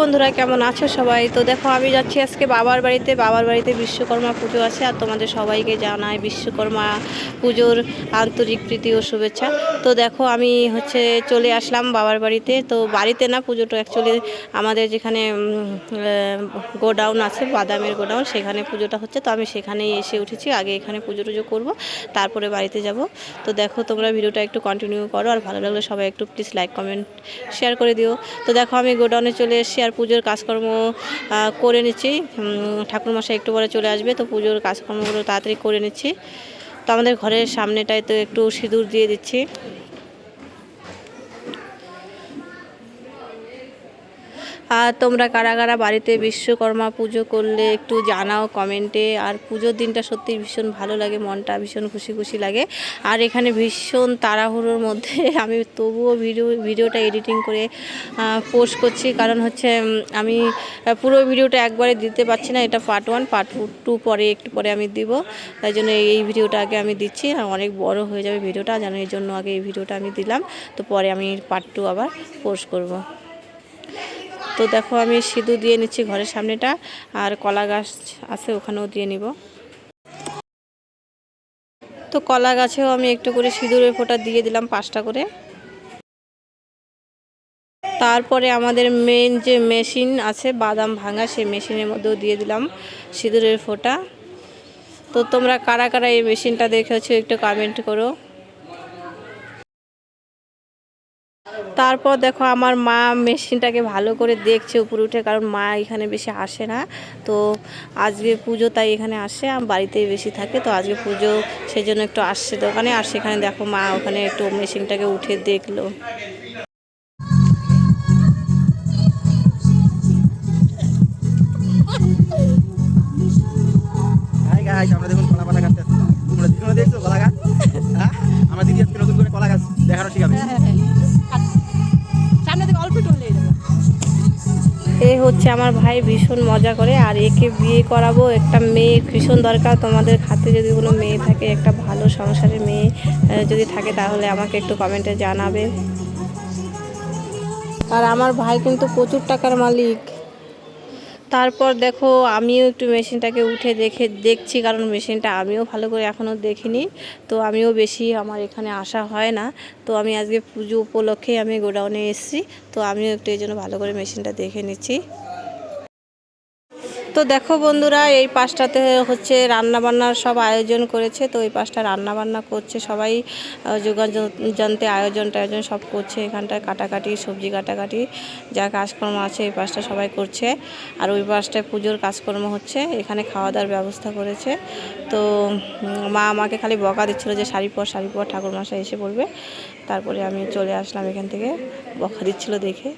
বন্ধুরা, কেমন আছো সবাই? তো দেখো, আমি যাচ্ছি আজকে বাবার বাড়িতে। বাবার বাড়িতে বিশ্বকর্মা পুজো আছে আর তোমাদের সবাইকে জানাই বিশ্বকর্মা পুজোর আন্তরিক প্রীতি ও শুভেচ্ছা। তো দেখো, আমি হচ্ছে চলে আসলাম বাবার বাড়িতে। তো বাড়িতে না, পুজোটা অ্যাকচুয়ালি আমাদের যেখানে গোডাউন আছে, বাদামের গোডাউন, সেখানে পুজোটা হচ্ছে। তো আমি সেখানেই এসে উঠেছি, আগে এখানে পুজো টুজো করব, তারপরে বাড়িতে যাব। তো দেখো, তোমরা ভিডিওটা একটু কন্টিনিউ করো, আর ভালো লাগলে সবাই একটু প্লিজ লাইক কমেন্ট শেয়ার করে দিও। তো দেখো, আমি গোডাউনে চলে এসেছি। আর পুজোর কাজকর্ম করে নিচ্ছি। ঠাকুর মশাই একটু পরে চলে আসবে, তো পুজোর কাজকর্মগুলো তাড়াতাড়ি করে নিচ্ছি। তো আমাদের ঘরের সামনেটায় তো একটু সিঁদুর দিয়ে দিচ্ছি। আর তোমরা কারা কারা বাড়িতে বিশ্বকর্মা পুজো করলে একটু জানাও কমেন্টে আর পুজোর দিনটা সত্যি ভীষণ ভালো লাগে, মনটা ভীষণ খুশি খুশি লাগে। আর এখানে ভীষণ তাড়াহুড়োর মধ্যে আমি তবুও ভিডিও ভিডিওটা এডিটিং করে পোস্ট করছি। কারণ হচ্ছে আমি পুরো ভিডিওটা একবারে দিতে পারছি না। এটা পার্ট ওয়ান পার্ট টু পরে, একটু পরে আমি দিব। তাই জন্য এই ভিডিওটা আগে আমি দিচ্ছি। আর অনেক বড় হয়ে যাবে ভিডিওটা যেন এই জন্য আগে এই ভিডিওটা আমি দিলাম। তো পরে আমি পার্ট টু আবার পোস্ট করব। তো দেখো আমি সিঁদুর দিয়ে নিচ্ছি ঘরের সামনেটা, আর কলা গাছ আছে ওখানেও দিয়ে নিব। তো কলা গাছেও আমি একটু করে সিঁদুরের ফোঁটা দিয়ে দিলাম পাঁচটা করে। তারপরে আমাদের মেন যে মেশিন আছে, বাদাম ভাঙা, সেই মেশিনের মধ্যেও দিয়ে দিলাম সিঁদুরের ফোঁটা। তো তোমরা কারা কারা এই মেশিনটা দেখেছ একটু কমেন্ট করো। তারপর দেখো আমার মা মেশিনটাকে ভালো করে দেখছে উপরে উঠে, কারণ মা এখানে বেশি আসে না। তো আজকে পুজো তাই এখানে আসে আমার বাড়িতেই বেশি থাকে। তো আজকে পুজো সেই জন্য একটু আসছে দোকানে। আর সেখানে দেখো মা ওখানে একটু মেশিনটাকে উঠে দেখল। হচ্ছে আমার ভাই ভীষণ মজা করে, আর একে বিয়ে করাবো, একটা মেয়ে ভীষণ দরকার। তোমাদের খাতে যদি কোনো মেয়ে থাকে, একটা ভালো সংসারের মেয়ে যদি থাকে, তাহলে আমাকে একটু কমেন্টে জানাবে। আর আমার ভাই কিন্তু প্রচুর টাকার মালিক। তারপর দেখো আমিও একটু মেশিনটাকে উঠে দেখে দেখছি, কারণ মেশিনটা আমিও ভালো করে এখনও দেখিনি। তো আমিও বেশি আমার এখানে আসা হয় না। তো আমি আজকে পুজো উপলক্ষে আমি গোডাউনে এসেছি। তো আমিও একটু এই জন্য ভালো করে মেশিনটা দেখে নিচ্ছি। তো দেখো বন্ধুরা, এই পাশটাতে হচ্ছে রান্না বান্নার সব আয়োজন করেছে। তো এই পাশটা রান্না বান্না করছে সবাই। যন্ত্রে আয়োজন টায়োজন সব করছে। এখানটায় কাটাকাটি, সবজি কাটাকাটি, যা কাজকর্ম আছে এই পাশটা সবাই করছে। আর ওই পাশটায় পুজোর কাজকর্ম হচ্ছে। এখানে খাওয়া দাওয়ার ব্যবস্থা করেছে। তো মা আমাকে খালি বকা দিচ্ছিল যে, শাড়ি পর শাড়ি পর ঠাকুর মশাই এসে পড়বে তারপরে আমি চলে আসলাম এখান থেকে। বকা দিচ্ছিল দেখে।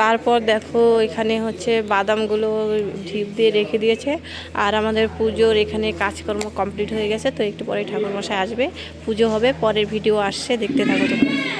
তারপর দেখো এখানে হচ্ছে বাদামগুলো ঢিপ দিয়ে রেখে দিয়েছে। আর আমাদের পুজোর এখানে কাজকর্ম কমপ্লিট হয়ে গেছে, তো একটু পরে ঠাকুরমশাই আসবে। পুজো হবে, পরের ভিডিও আসছে, দেখতে থাকো তোমরা।